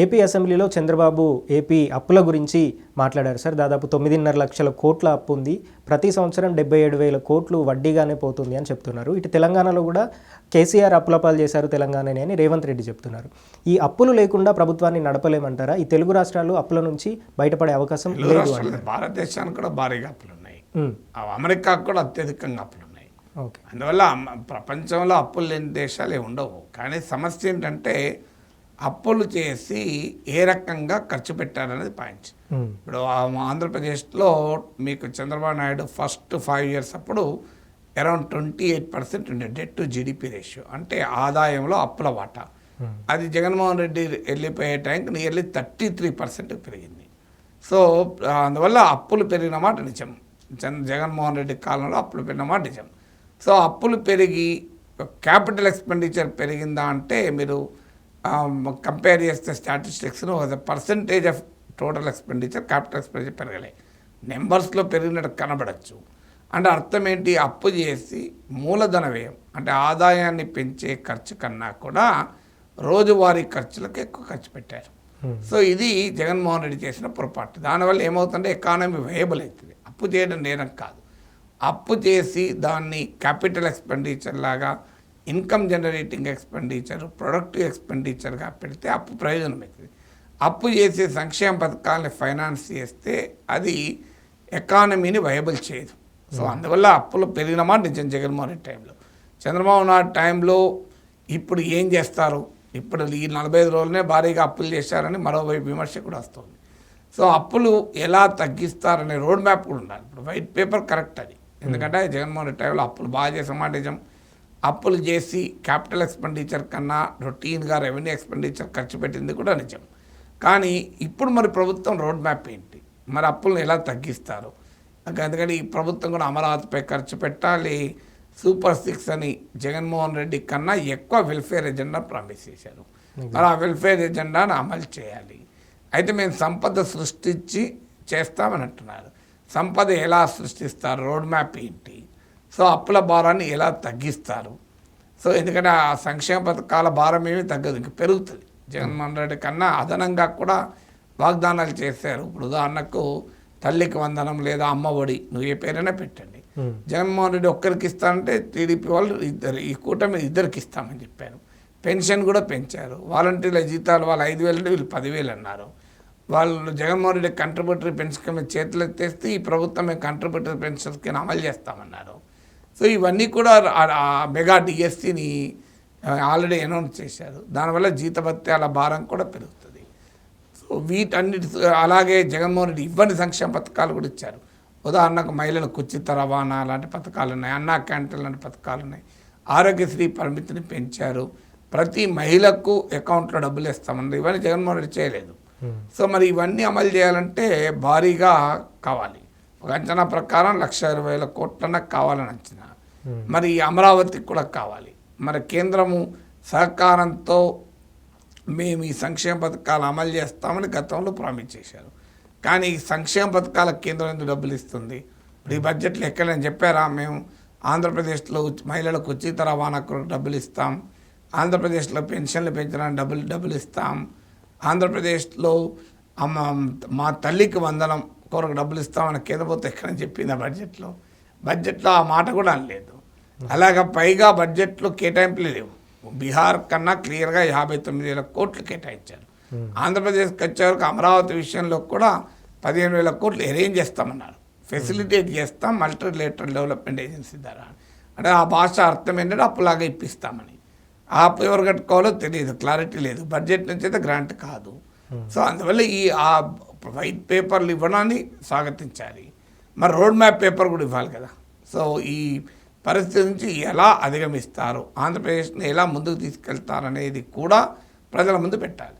AP అసెంబ్లీలో Chandrababu AP అప్పుల గురించి మాట్లాడారు. సార్ దాదాపు తొమ్మిదిన్నర లక్షల కోట్ల అప్పు ఉంది. ప్రతి సంవత్సరం డెబ్బై ఏడు వేల కోట్లు వడ్డీగానే పోతుంది అని చెప్తున్నారు. ఇటు తెలంగాణలో కూడా కేసీఆర్ అప్పులపాలు చేశారు తెలంగాణని అని రేవంత్ రెడ్డి చెప్తున్నారు. ఈ అప్పులు లేకుండా ప్రభుత్వాన్ని నడపలేమంటారా? ఈ తెలుగు రాష్ట్రాలు అప్పుల నుంచి బయటపడే అవకాశం లేదు భారతదేశానికి కూడా భారీగా అప్పులు ఉన్నాయి. అమెరికాకు కూడా అత్యధికంగా అప్పులు ఉన్నాయి. ఓకే. అందువల్ల ప్రపంచంలో అప్పులు లేని దేశాలే ఉండవు. కానీ సమస్య ఏంటంటే అప్పులు చేసి ఏ రకంగా ఖర్చు పెట్టారనేది పాయింట్. ఇప్పుడు ఆంధ్రప్రదేశ్లో మీకు Chandrababu Naidu first five years అప్పుడు అరౌండ్ ట్వంటీ ఎయిట్ పర్సెంట్ ఉండే డెట్ టు జీడిపి రేషియో. అంటే ఆదాయంలో అప్పుల వాటా. అది జగన్మోహన్ రెడ్డి వెళ్ళిపోయే టైంకి నియర్లీ థర్టీ త్రీ పర్సెంట్ పెరిగింది. సో అందువల్ల అప్పులు పెరిగిన మాట నిజం. జన్- జగన్మోహన్ రెడ్డి కాలంలో అప్పులు పెరిగిన మాట నిజం. సో అప్పులు పెరిగి క్యాపిటల్ ఎక్స్పెండిచర్ పెరిగిందా అంటే మీరు కంపేర్ చేస్తే స్టాటిస్టిక్స్ను percentage of total expenditure capital expenditure పెరగలే. నెంబర్స్లో పెరిగినట్టు కనబడచ్చు. అంటే అర్థం ఏంటి? అప్పు చేసి మూలధన వ్యయం అంటే ఆదాయాన్ని పెంచే ఖర్చు కన్నా కూడా రోజువారీ ఖర్చులకు ఎక్కువ ఖర్చు పెట్టారు. సో ఇది జగన్మోహన్ రెడ్డి చేసిన పొరపాటు. దానివల్ల ఏమవుతుందంటే ఎకానమీ వేయబుల్ అవుతుంది అప్పు చేయడం నేరం కాదు. అప్పు చేసి దాన్ని క్యాపిటల్ ఎక్స్పెండిచర్ లాగా ఇన్కమ్ జనరేటింగ్ ఎక్స్పెండిచర్ ప్రొడక్టివ్ ఎక్స్పెండిచర్గా పెడితే అప్పు ప్రయోజనం అవుతుంది అప్పు చేసే సంక్షేమ పథకాలని ఫైనాన్స్ చేస్తే అది ఎకానమీని వయబుల్ చేయదు. సో అందువల్ల అప్పులు పెరిగిన మాట నిజం జగన్మోహన్ రెడ్డి టైంలో. చంద్రబాబు నాయుడు టైంలో ఇప్పుడు ఏం చేస్తారు? ఇప్పుడు ఈ నలభై ఐదు రోజులనే భారీగా అప్పులు చేశారని మరోవైపు విమర్శ కూడా వస్తుంది. సో అప్పులు ఎలా తగ్గిస్తారనే రోడ్ మ్యాప్ కూడా ఉండాలి. ఇప్పుడు వైట్ పేపర్ కరెక్ట్ అది. ఎందుకంటే జగన్మోహన్ రెడ్డి టైంలో అప్పులు బాగా చేసే మాట నిజం. అప్పులు చేసి క్యాపిటల్ ఎక్స్పెండిచర్ కన్నా రొటీన్గా రెవెన్యూ ఎక్స్పెండిచర్ ఖర్చు పెట్టింది కూడా నిజం. కానీ ఇప్పుడు మరి ప్రభుత్వం రోడ్ మ్యాప్ ఏంటి? మరి అప్పులను ఎలా తగ్గిస్తారు? ఎందుకంటే ఈ ప్రభుత్వం కూడా అమరావతిపై ఖర్చు పెట్టాలి. సూపర్ సిక్స్ అని జగన్మోహన్ రెడ్డి కన్నా ఎక్కువ వెల్ఫేర్ ఎజెండా ప్రామిస్ చేశారు. మరి ఆ వెల్ఫేర్ ఎజెండాను అమలు చేయాలి. అయితే మేము సంపద సృష్టించి చేస్తామని అంటున్నారు. సంపద ఎలా సృష్టిస్తారు? రోడ్ మ్యాప్ ఏంటి? సో అప్పుల భారాన్ని ఎలా తగ్గిస్తారు? సో ఎందుకంటే ఆ సంక్షేమ పథకాల భారం ఏమీ తగ్గదు ఇంకా పెరుగుతుంది. జగన్మోహన్ రెడ్డి కన్నా అదనంగా కూడా వాగ్దానాలు చేశారు. ఇప్పుడు ఉదాహరణకు తల్లికి వందనం లేదా అమ్మ ఒడి నువ్వు ఏ పేరైనా పెట్టండి. జగన్మోహన్ రెడ్డి ఒక్కరికి ఇస్తానంటే టీడీపీ వాళ్ళు ఇద్దరు ఈ కూటమి ఇద్దరికి ఇస్తామని చెప్పారు. పెన్షన్ కూడా పెంచారు. వాలంటీర్ల జీతాలు వాళ్ళు ఐదు వేలు వీళ్ళు పదివేలు అన్నారు. వాళ్ళు జగన్మోహన్ రెడ్డి కంట్రిబ్యూటరీ పెన్షన్ మీద చేతులు ఎత్తేస్తే ఈ ప్రభుత్వమే కంట్రిబ్యూటరీ పెన్షన్ స్కీమ్ అమలు చేస్తామన్నారు. సో ఇవన్నీ కూడా ఆ- మెగా డిఎస్సిని ఆల్రెడీ అనౌన్స్ చేశారు. దానివల్ల జీతభత్యాల భారం కూడా పెరుగుతుంది. సో వీటన్నిటి అలాగే జగన్మోహన్ రెడ్డి ఇవ్వని సంక్షేమ పథకాలు కూడా ఇచ్చారు. ఉదాహరణకు మహిళలకు ఉచిత రవాణా లాంటి పథకాలు ఉన్నాయి అన్నా క్యాంటీన్ లాంటి పథకాలు ఉన్నాయి. ఆరోగ్యశ్రీ పరిమితిని పెంచారు. ప్రతి మహిళకు అకౌంట్లో డబ్బులు ఇస్తామన్నారు ఇవన్నీ జగన్మోహన్ రెడ్డి చేయలేదు. సో మరి ఇవన్నీ అమలు చేయాలంటే భారీగా కావాలి. ఒక అంచనా ప్రకారం లక్ష ఇరవై వేల కోట్లన కావాలని అంచనా. మరి ఈ అమరావతికి కూడా కావాలి. మరి కేంద్రము సహకారంతో మేము ఈ సంక్షేమ పథకాలు అమలు చేస్తామని గతంలో ప్రామిస్ చేశారు. కానీ ఈ సంక్షేమ పథకాల కేంద్రం ఎందుకు డబ్బులు ఇస్తుంది? ఇప్పుడు ఈ బడ్జెట్లో ఎక్కడైనా చెప్పారా? మేము ఆంధ్రప్రదేశ్లో మహిళలకు ఉచిత రవాణా కొరకు డబ్బులు ఇస్తాం. ఆంధ్రప్రదేశ్లో పెన్షన్లు పెంచడానికి డబ్బులు డబ్బులు ఇస్తాం. ఆంధ్రప్రదేశ్లో మా తల్లికి వందనం కొరకు డబ్బులు ఇస్తామని కేంద్ర ప్రభుత్వం ఎక్కడని చెప్పింది ఆ బడ్జెట్లో బడ్జెట్లో ఆ మాట కూడా అనలేదు. అలాగా పైగా బడ్జెట్లో కేటాయింపులు లేవు. బీహార్ కన్నా క్లియర్గా యాభై తొమ్మిది వేల కోట్లు కేటాయించారు. ఆంధ్రప్రదేశ్కి వచ్చే వరకు అమరావతి విషయంలో కూడా పదిహేను వేల కోట్లు అరేంజ్ చేస్తామన్నారు. ఫెసిలిటేట్ చేస్తాం మల్టీలేటరల్ డెవలప్మెంట్ ఏజెన్సీ ద్వారా. అంటే ఆ భాష అర్థం ఏంటంటే అప్పులాగా ఇప్పిస్తామని. ఆ అప్పు ఎవరు కట్టుకోవాలో తెలియదు క్లారిటీ లేదు. బడ్జెట్ నుంచి అయితే గ్రాంట్ కాదు. సో అందువల్ల ఈ ఆ వైట్ పేపర్లు ఇవ్వడాన్ని స్వాగతించాలి. మరి రోడ్ మ్యాప్ పేపర్ కూడా ఇవ్వాలి కదా. సో ఈ పరిస్థితి నుంచి ఎలా అధిగమిస్తారు? ఆంధ్రప్రదేశ్ని ఎలా ముందుకు తీసుకెళ్తారనేది కూడా ప్రజల ముందు పెట్టాలి.